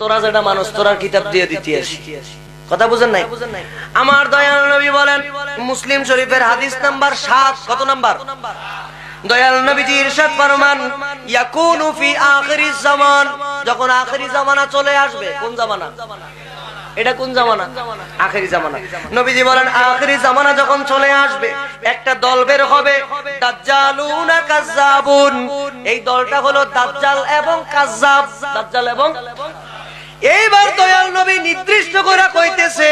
তোরা যেটা মানুষ কিতাব দিয়ে দিতে আসি। কথা বুঝেন নাই? আমার দয়াল নবী বলেন, মুসলিম শরীফের হাদিস নাম্বার সাত, কত নাম্বার? দয়াল নবীজি ইরশাদ ফরমান, ইয়াকুনু ফি জামান। যখন আখিরি জামানা চলে আসবে, কোন জামানা? এটা কোন জামানা? আখেরি জামানা। নবীজি বলেন, আখেরি জামানা যখন চলে আসবে, একটা দল বের হবে, দাজ্জালুনা কাজ্জাবুন। এই দলটা হলো দাজ্জাল এবং কাজ্জাব। দাজ্জাল এবং এইবার দয়াল নবী নির্দিষ্ট করে কইতেছে,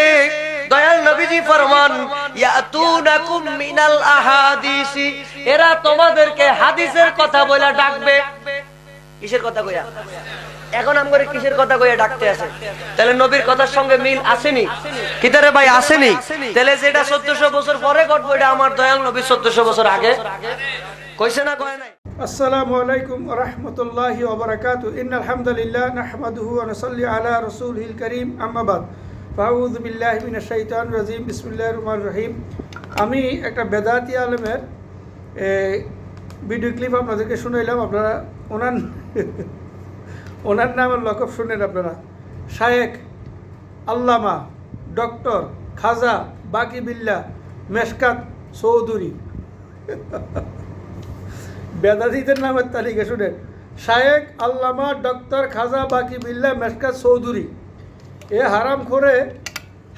দয়াল নবীজি ফরমান, ইয়াতুনাকুম মিনাল আহাদিসি এরা তোমাদেরকে হাদিসের কথা বলে ডাকবে। কিসের কথা কইয়া? এখন আমগরে কিসের কথা কইয়া ডাকতে আছে? তাহলে নবীর কথার সঙ্গে মিল আসেনি? কিতারে ভাই, আসেনি? তাহলে যেটা চোদ্দশো বছর পরে ঘটবো, এটা আমার দয়াল নবী চোদ্দশো বছর আগে। কইছে না, কয় নাই? আসসালামু আলাইকুম রহমতুল্লাহি ওবরাকাতু ইন আলহামদুলিল্লাহ নাহমাদুহু ওয়া নুসাল্লি আলা রাসূলিল কারীম। আম্মা বাদ। ফাউযু বিল্লাহি মিনাশ শাইতানির রাজিম। বিসমিল্লাহির রহমানির রহিম। আমি একটা বেদাতি আলেমের ভিডিও ক্লিপ আপনাদেরকে শুনাইলাম। আপনারা ওনার ওনার নামের লকব শুনেন আপনারা। শায়েক আল্লামা, ডক্টর, খাজা, বাকি বিল্লা, মেশকাত চৌধুরী। বেদাতিদের নামের তালিকা, শুনে। শায়েক, আল্লামা, ডক্টর খাজা বাকি বিল্লা মেশকাত চৌধুরী। এ হারাম করে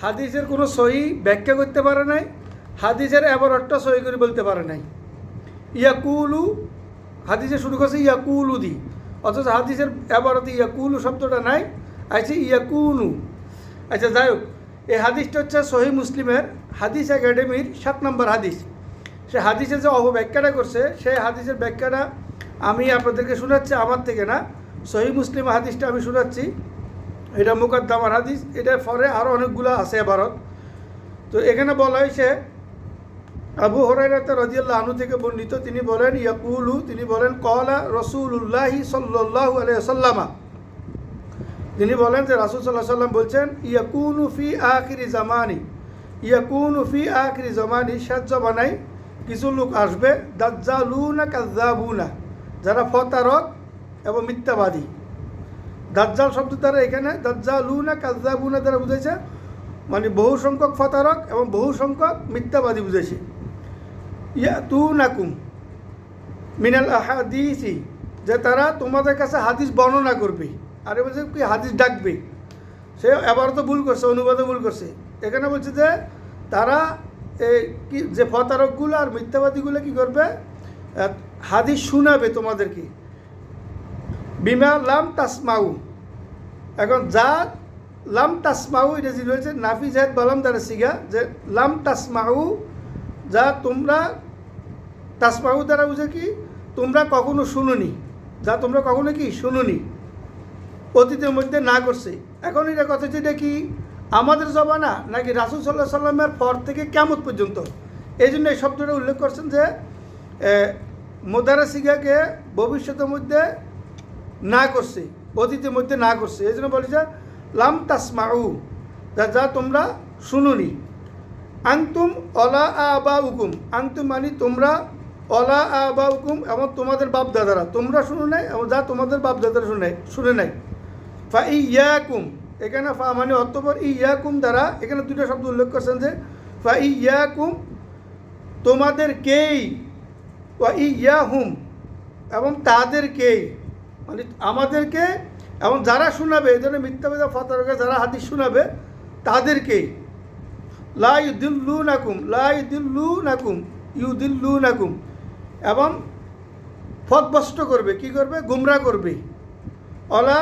হাদিসের কোনো সহি ব্যাখ্যা করতে পারে নাই, হাদিসের এবারটা সহি করে বলতে পারে নাই। ইয়াকুলু, হাদিসে শুরু করছে ইয়াকুলু দি অথচ হাদিসের এবারতে ইয়াকুলু শব্দটা নাই, আছে ইয়াকুনু। আচ্ছা যাই হোক এই হাদিসটা হচ্ছে সহি মুসলিমের হাদিস একাডেমির সাত নম্বর হাদিস। সে হাদিসের যে অপব্যাখ্যাটা করছে সেই হাদিসের ব্যাখ্যাটা আমি আপনাদেরকে শোনাচ্ছি, আমার থেকে না। সহি মুসলিম হাদিসটা আমি শোনাচ্ছি। এটা মুকদ্দামার হাদিস, এটার পরে আরও অনেকগুলো আছে ভারত তো এখানে বলা হয়েছে, আবু হরাইরাত রাজিয়াল্লাহ আনু থেকে বর্ণিত, তিনি বলেন, ইয়াকুলু, তিনি বলেন কলা রসুল্লাহি সাল্লাহু আলাইসাল্লামা তিনি বলেন যে রাসুল সাল্লাহ সাল্লাম বলছেন, ইয়াকুনু ফি আখিরি জামানি, ইয়াকুনু ফি আখিরি জামানি, সাত জমানায় কিছু লোক আসবে, দাজ্জালুনা কাজ্জাবুনা যারা ফতারক এবং মিথ্যাবাদী। দাজ্জাল শব্দ দ্বারা এখানে দাজ্জালুনা কাজ্জাবুনা দ্বারা বুঝেছে মানে বহু সংখ্যক ফতারক এবং বহু সংখ্যক মিথ্যাবাদী বুঝেছে ইয়া তু নাকুম মিনাল আহাদিসি, যে তারা তোমাদের কাছে হাদিস বর্ণনা করবে। আর বলছে, কি হাদিস ডাকবে? সে এবার তো ভুল করছে অনুবাদে ভুল করছে। এখানে বলছে যে তারা এই কি যে ফতারকগুলো আর মিথ্যাবাদীগুলো কি করবে? হাদিস শোনাবে তোমাদেরকে। বিমা লাম তাসমাউ। এখন যা লাম তাসমাউ, এটা যে রয়েছে, নাফি জাহেদ বালাম দ্বারা শিখা যে লাম তাসমাউ, যা তোমরা, তাসমাউ দ্বারা বুঝে কি? তোমরা কখনো শুনোনি। যা তোমরা কখনো কি? শুনোনি। অতীতের মধ্যে না করছে। এখন এটা কথা এটা কি? আমাদের জবানা নাকি রাসুল সাল্লাহ সাল্লামের পর থেকে কেমন পর্যন্ত? এই জন্য এই শব্দটা উল্লেখ করছেন যে মোদারা সিগাকে ভবিষ্যতের মধ্যে না করছে, অতীতের মধ্যে না করছে। এই জন্য বলি যে, লাম তাসমাউ, যা যা তোমরা শুনুনি। আংতুম অলা আবা হুকুম আংতুম মানে তোমরা অলা আবা হুকুম এবং তোমাদের বাপ দাদারা তোমরা শুনো নাই এবং যা তোমাদের বাপ দাদারা শুনে শুনে নাই। ফা ইয়াকুম এখানে ফা মানে অর্থপর ই ইয়াকুম দ্বারা এখানে দুটো শব্দ উল্লেখ করছেন যে, ফা ইয়াকুম তোমাদেরকেই ই ইয়াহুম, এবং তাদেরকেই মানে আমাদেরকে, এবং যারা শোনাবে, এই ধরনের মিথ্যাবেদা ফতারকে যারা হাদিস শোনাবে, তাদেরকেই। লা ইউদিল্লু নাকুম লা ইউদিল্লু নাকুম ইউদিল্লু নাকুম এবং ফতভষ্ট করবে, কি করবে? গুমরা করবে। অলা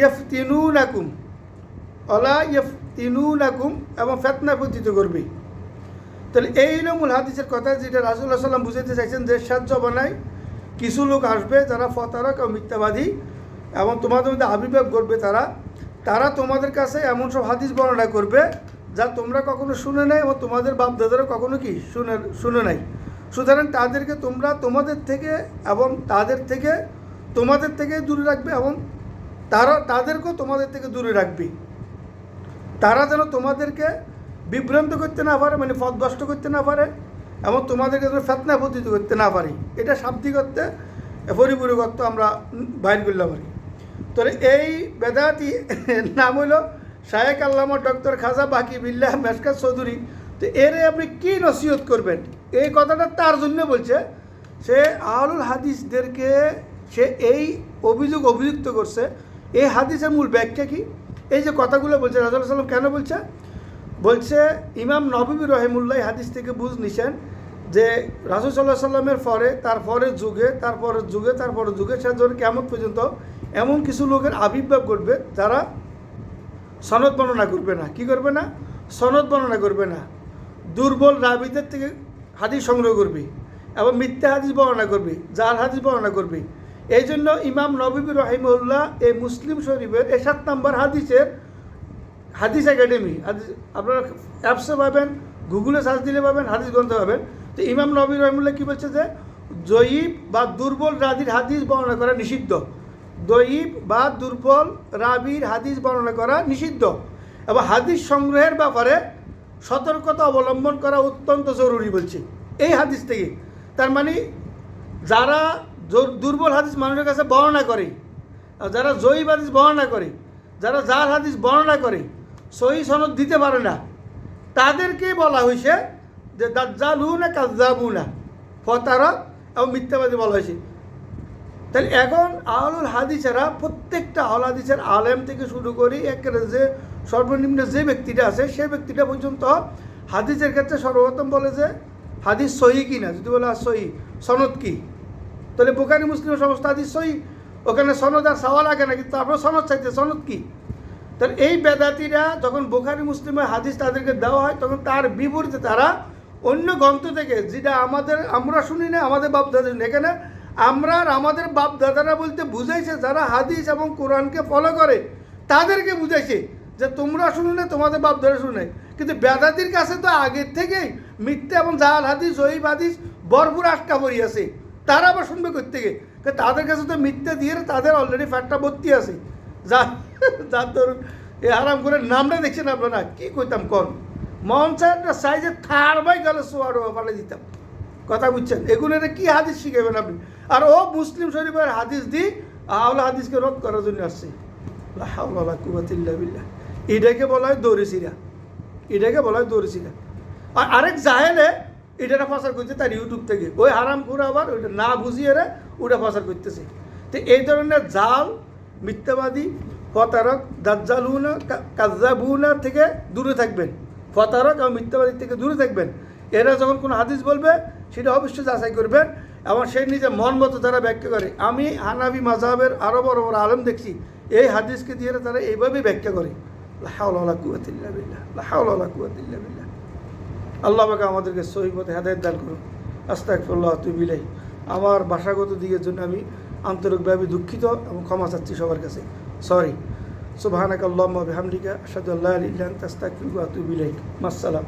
ইয়ফ তিনু নাকুম অলা ইয়ফ তিনু নাকুম এবং ফেতনা পতিত করবে। তাহলে এই হলো মূল হাদিসের কথা যেটা রাসুল্লাহ সাল্লাম বুঝাতে চাইছেন যে সাত জবানায় কিছু লোক আসবে যারা ফতারক ও মিথ্যাবাদী এবং তোমাদের মধ্যে আবির্ভাব করবে তারা। তারা তোমাদের কাছে এমন সব হাদিস বর্ণনা করবে যা তোমরা কখনো শুনে নাই এবং তোমাদের বাপ দাদারা কখনো কি শুনে শুনে নাই। সুতরাং তাদেরকে তোমরা তোমাদের থেকে এবং তাদের থেকে, তোমাদের থেকে দূরে রাখবে এবং তারা তাদেরকেও তোমাদের থেকে দূরে রাখবে। তারা যেন তোমাদেরকে বিভ্রান্ত করতে না পারে মানে পথভ্রষ্ট করতে না পারে, এবং তোমাদেরকে যেন ফেতনা পদ্ধতি করতে না পারি। এটা শাব্দিক করতে পরিপূরক অর্থ আমরা বাইর করলাম আর কি। তো এই বেদাতি নাম হইল শায়েক আল্লামা ডক্টর খাজা বাকি বিল্লাহ মেসকাত চৌধুরী। তো এরে আপনি কি নসিহত করবেন? এই কথাটা তার জন্য বলছে, সে আহলুল হাদিসদেরকে সে এই অভিযোগ অভিযুক্ত করছে এই হাদিসের মূল ব্যাখ্যা কি? এই যে কথাগুলো বলছে রাজুল সাল্লাম কেন বলছে? বলছে, ইমাম নবী রহিমুল্লাহ হাদিস থেকে বুঝ নিছেন যে রাসুল সাল্লাহ সাল্লামের পরে, তার পরের যুগে, তার তারপরের যুগে, তার তারপরের যুগে, সে ধরে কেমন পর্যন্ত এমন কিছু লোকের আবির্ভাব ঘটবে যারা সনদ বর্ণনা করবে না। কি করবে না? সনদ বর্ণনা করবে না। দুর্বল রাবিদের থেকে হাদিস সংগ্রহ করবি এবং মিথ্যা হাদিস বর্ণনা করবি, জাল হাদিস বর্ণনা করবে। এই জন্য ইমাম নবী রহিমউল্লাহ এই মুসলিম শরীফের এ সাত নম্বর হাদিসের হাদিস একাডেমি, হাদিস আপনারা অ্যাপসে পাবেন, গুগলে সার্চ দিলে পাবেন, হাদিস গ্রন্থ পাবেন। তো ইমাম নবী রহিমুল্লাহ কী বলছে যে, জয়ীব বা দুর্বল রাদির হাদিস বর্ণনা করা নিষিদ্ধ। দয়ীব বা দুর্বল রাবির হাদিস বর্ণনা করা নিষিদ্ধ। এবং হাদিস সংগ্রহের ব্যাপারে সতর্কতা অবলম্বন করা অত্যন্ত জরুরি বলছে। এই হাদিস থেকে। তার মানে যারা দুর্বল হাদিস মানুষের কাছে বর্ণনা করে। আর যারা জয়ীব হাদিস বর্ণনা করে, যারা জাল হাদিস বর্ণনা করে, সহি সনদ দিতে পারে না। তাদেরকে বলা হয়েছে যে দাজ্জালু না কাজ্জাবু না ফতারক এবং মিথ্যাবাদী বলা হয়েছে। তাহলে এখন আহলুল হাদিসেরা প্রত্যেকটা আহল হাদিসের আলেম থেকে শুরু করি একেবারে যে সর্বনিম্ন যে ব্যক্তিটা আছে, সেই ব্যক্তিটা পর্যন্ত হাদিসের ক্ষেত্রে সর্বপ্রথম বলে যে, হাদিস সহি কি না? যদি বলে সহি, সনদ কি? তাহলে বুকানি মুসলিম সমস্ত সহি? ওখানে সনদ আর সাওয়াল লাগে না কিন্তু তারপর সনদ চাইতে, সনদ কি? তাহলে এই বেদাতিরা যখন বোখারি, মুসলিমের হাদিস তাদেরকে দেওয়া হয়, তখন তার বিপরীতে তারা অন্য গ্রন্থ থেকে, যেটা আমাদের, আমরা শুনি না, আমাদের বাপ দাদা শুনি। এখানে আমরা আর আমাদের বাপ দাদারা বলতে বুঝাইছে, যারা হাদিস এবং কোরআনকে ফলো করে, তাদেরকে বুঝাইছে যে তোমরা শুনো না, তোমাদের বাপ দাদা শুনে। কিন্তু বেদাতির কাছে তো আগের থেকেই মিথ্যা এবং জাল হাদিস জয়ীব হাদিস ভরপুর আটকা পড়ি আছে তারা আবার শুনবে থেকে তাদের কাছে তো মিথ্যা দিয়ে তাদের অলরেডি ফ্যাটটা ভর্তি আছে। যা যার ধরুন এই আরাম করে নামটা দেখছেন আপনারা? কি কইতাম কন? মনসারটা সাইজে থার বাই গেলে সোয়ার পালে দিতাম। কথা বুঝছেন? এগুলো কি হাদিস শিখাবেন আপনি? আর ও মুসলিম শরীফের হাদিস দি আহলে হাদিসকে রদ করার জন্য আসছে। বিল্লাহ। এটাকে বলা হয় দৌড়েছিরা এটাকে বলা হয় দৌড়েছিরা আর আরেক জাহেলে এটাটা প্রচার করছে তার ইউটিউব থেকে। ওই হারাম করে আবার ওইটা না বুঝিয়ে রে ওটা প্রচার করতেছে। তো এই ধরনের জাল, মিথ্যাবাদী ফতারক দাজ্জালুনা কাজ্জাবুনা থেকে দূরে থাকবেন। ফতারক এবং মিথ্যাবাদী থেকে দূরে থাকবেন। এরা যখন কোনো হাদিস বলবে, সেটা অবশ্যই যাচাই করবেন এবং সে নিজে মন মতো তারা ব্যাখ্যা করে। আমি হানাবি মাজাবের আরও বড় বড় আলম দেখছি, এই হাদিসকে দিয়ে তারা এইভাবেই ব্যাখ্যা করে। লাহাউলা কুয়াতিল্লা বিল্লাহ লাহাউলা কুয়াতিল্লা বিল্লাহ। আল্লাহ পাকে আমাদেরকে সহি পথে হেদায়ত দান করুন তুই বিলাই আমার ভাষাগত দিকের জন্য আমি আন্তরিকভাবে দুঃখিত এবং ক্ষমা চাচ্ছি সবার কাছে। সরি সুবাহানাক আল্লাহ বিহামদিকা আসাদুল্লাহ আলিল্লাহ তাস্তাকফিল তুই বিলাই মাসালাম